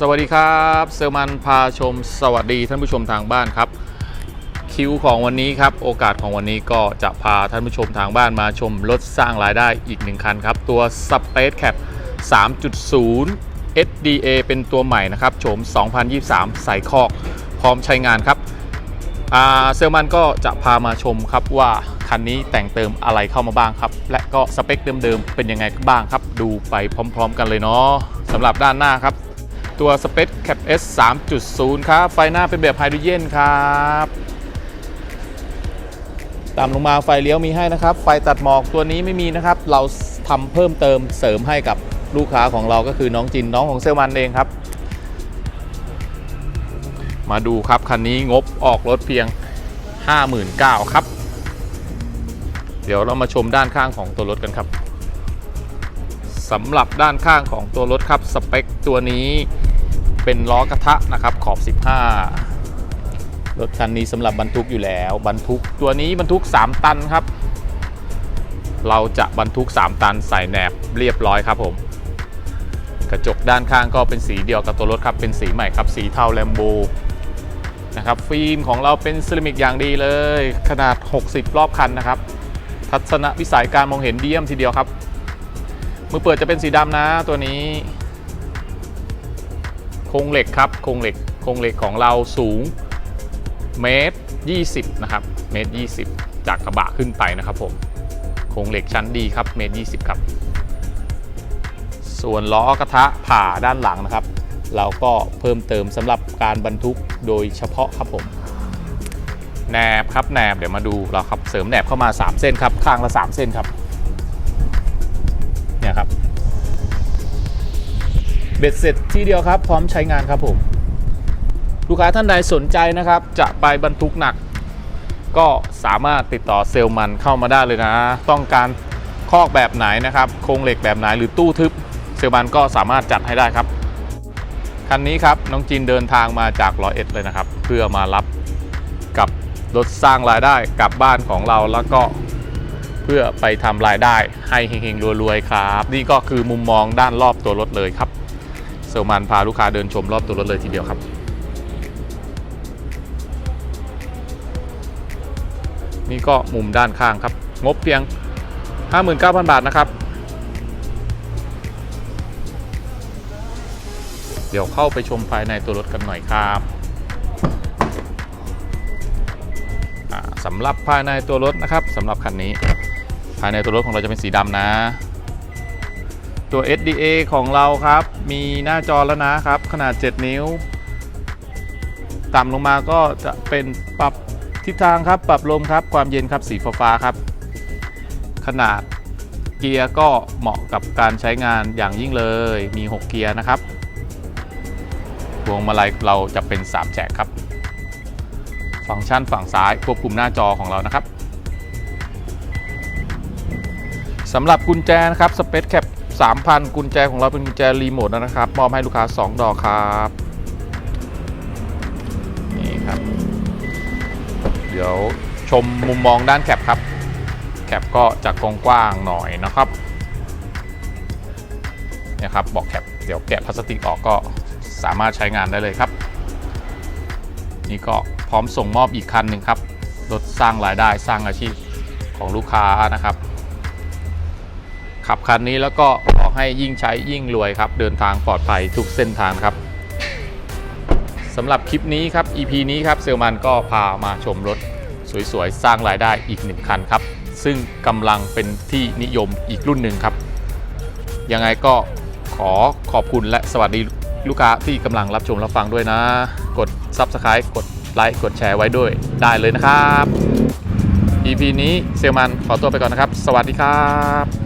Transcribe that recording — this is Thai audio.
สวัสดีครับเซลมันพาชมสวัสดีท่านผู้ชมทางบ้านครับ คิวของวันนี้ครับ โอกาสของวันนี้ก็จะพาท่านผู้ชมทางบ้านมาชมรถสร้างรายได้อีกหนึ่งคันครับ ตัว Space Cap 3.0 SDA เป็นตัวใหม่นะครับโฉม 2023 ใส่คอกพร้อมใช้งานครับอาเซลมันก็จะพามาชมครับว่าคันนี้แต่งเติมอะไรเข้ามาบ้างครับ และก็สเปคเดิมๆเป็นยังไงบ้างครับ ดูไปพร้อม ๆ กันเลยเนาะสำหรับด้านหน้าครับ ตัว Space Cap S 3.0 ครับ ไฟหน้าเป็นแบบไฮโดรเจนครับตามลงมาไฟเลี้ยวมีให้นะครับ ไฟตัดหมอกตัวนี้ไม่มีนะครับ เราทำเพิ่มเติมเสริมให้กับลูกค้าของเราก็คือน้องจินน้องของเซลมันเองครับ มาดูครับ คันนี้งบออกรถเพียง 59,000ครับ เดี๋ยวเรามาชมด้านข้างของตัวรถกันครับสำหรับด้านข้างของตัวรถครับ สเปคตัวนี้ เป็นล้อกระทะนะครับขอบ 15 รถคันนี้สำหรับบรรทุกอยู่แล้วบรรทุกตัวนี้บรรทุก 3 ตันครับ เราจะบรรทุก 3 ตันใส่แหนบเรียบร้อยครับผม กระจกด้านข้างก็เป็นสีเดียวกับตัวรถครับเป็นสีใหม่ครับสีเทาแลมโบนะครับฟิล์มของเราเป็นเซรามิกอย่างดีเลย ขนาด 60 รอบคันนะครับ ทัศนวิสัยการมองเห็นดีเยี่ยมทีเดียวครับมือเปิดจะเป็นสีดำนะตัวนี้ โครงเหล็กครับโครงเหล็กโครงเหล็กของเราสูงเมตร20นะครับเมตร20 จากกระบะขึ้นไปนะครับผมโครงเหล็กชั้นดีครับเมตร20 ครับ ส่วนล้อกระทะผ่าด้านหลังนะครับ เราก็เพิ่มเติมสำหรับการบรรทุกโดยเฉพาะครับผมแหนบครับแหนบเดี๋ยวมาดูเราครับเสริมแหนบเข้ามา 3 เส้นครับข้างละ 3 เส้นครับเนี่ยครับ เบ็ดเสร็จที่เดียวครับ พร้อมใช้งานครับผม ลูกค้าท่านใดสนใจนะครับ จะไปบรรทุกหนัก ก็สามารถติดต่อเซลล์มันเข้ามาได้เลยนะ ต้องการคอกแบบไหนนะครับโครงเหล็กแบบไหนหรือตู้ทึบ เซลล์มันก็สามารถจัดให้ได้ครับคันนี้ครับน้องจินเดินทางมาจากร้อยเอ็ดเลยนะครับ เพื่อมารับกับรถสร้างรายได้กลับบ้านของเราแล้วก็เพื่อไปทำรายได้ให้เฮงๆรวยๆครับ นี่ก็คือมุมมองด้านรอบตัวรถเลยครับ ซลมันพาลูกค้าเดินชมรอบตัวรถเลยทีเดียวครับ นี่ก็มุมด้านข้างครับ งบเพียง 59,000 บาทนะครับ เดี๋ยวเข้าไปชมภายในตัวรถกันหน่อยครับสำหรับภายในตัวรถนะครับสำหรับคันนี้ ภายในตัวรถของเราจะเป็นสีดำนะ ตัว SDA ของเราครับ มีหน้าจอแล้วนะครับ ขนาด 7 นิ้ว ต่ำลงมาก็จะเป็นปรับทิศทางครับ ปรับลมครับ ความเย็นครับ สีฟ้าครับ ขนาดเกียร์ก็เหมาะกับการใช้งานอย่างยิ่งเลย มี 6 เกียร์นะครับพวงมาลัยเราจะเป็น 3 แฉกครับ ฟังก์ชันฝั่งซ้ายควบคุมหน้าจอของเรานะครับสำหรับกุญแจนะครับ Space Cap 3,000 กุญแจของเราเป็นกุญแจรีโมทนะครับ มอบให้ลูกค้า 2 ดอกครับ นี่ครับ เดี๋ยวชมมุมมองด้านแคปครับ แคปก็จะกกว้างๆหน่อยนะครับนี่ครับบอกแคปเดี๋ยวแกะพลาสติกออกก็สามารถใช้งานได้เลยครับ นี่ก็พร้อมส่งมอบอีกคันหนึ่งครับรถสร้างรายได้สร้างอาชีพของลูกค้านะครับ ขับคันนี้แล้วก็ขอให้ยิ่งใช้ยิ่งรวยครับ เดินทางปลอดภัยทุกเส้นทางครับสำหรับคลิปนี้ครับ EP นี้ครับเซลมันก็พามาชมรถสวยๆ สร้างรายได้อีกหนึ่งคันครับ ซึ่งกำลังเป็นที่นิยมอีกรุ่นหนึ่งครับ ยังไงก็ขอขอบคุณและสวัสดีลูกค้าที่กำลังรับชมรับฟังด้วยนะ กด Subscribe กดไลค์กดแชร์ไว้ด้วยได้เลยนะครับ EP นี้เซลมันขอตัวไปก่อนนะครับ สวัสดีครับ